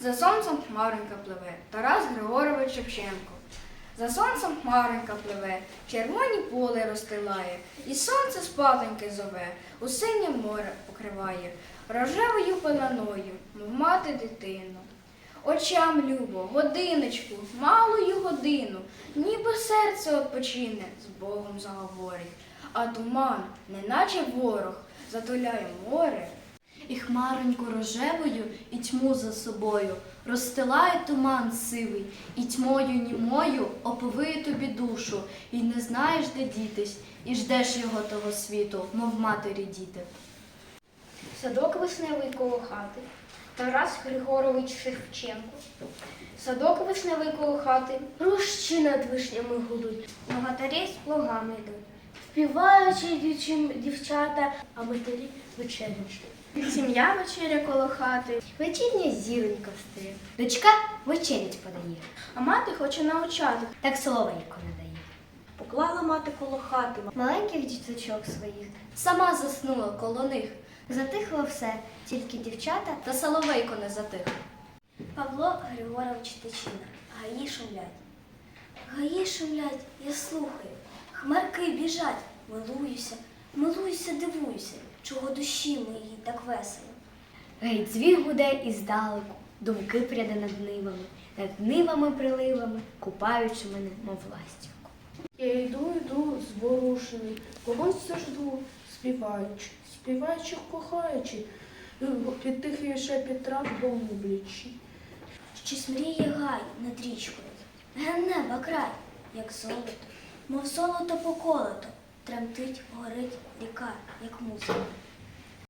За сонцем хмаринка пливе, Тарас Григорович Шевченко. За сонцем хмаринка пливе, червоні поле розстилає, і сонце спатоньки зове, у синє море покриває, рожевою пеленою, мов мати дитину. Очам любо, годиночку, малою годину, ніби серце odpoчине, з Богом заговорить, а туман, неначе ворог, затуляє море. І хмароньку рожевою, і тьму за собою розстилає туман сивий, і тьмою німою оповиє тобі душу, і не знаєш, де дітись, і ждеш його того світу, мов матері діти. Садок вишневий коло хати. Тарас Григорович Шевченко. Садок вишневий коло хати. Рущі над вишнями гудуть. Богатарі з плугами йдуть. Співаючи дівчим дівчата, а матері вечерять. Сім'я вечеря коло хати. Вечірня зіронька встає. Дочка вечерять подає, А мати хоче навчати. так соловейко не дає. Поклала мати коло хати. Маленьких діточок своїх Сама заснула коло них, затихло все, тільки дівчата та соловейко не затих. Павло Григорович Тичина. Гаї шумлять. Гаї шумлять, я слухаю. Хмарки біжать, милуюся, милуюся, дивуюся, чого душі моїй так весело. Гей, дзвін гуде іздалеку, думки пряде над нивами, над нивами приливами, купаючи мене, мов ластівку. Я йду, йду зворушений, когось жду, співаючи, співаючи, кохаючи, під тихий шепіт трав обличчі. Щось мріє гай над річкою, ген неба край, як золото, мов золото поколото, тремтить, горить ріка, як музика.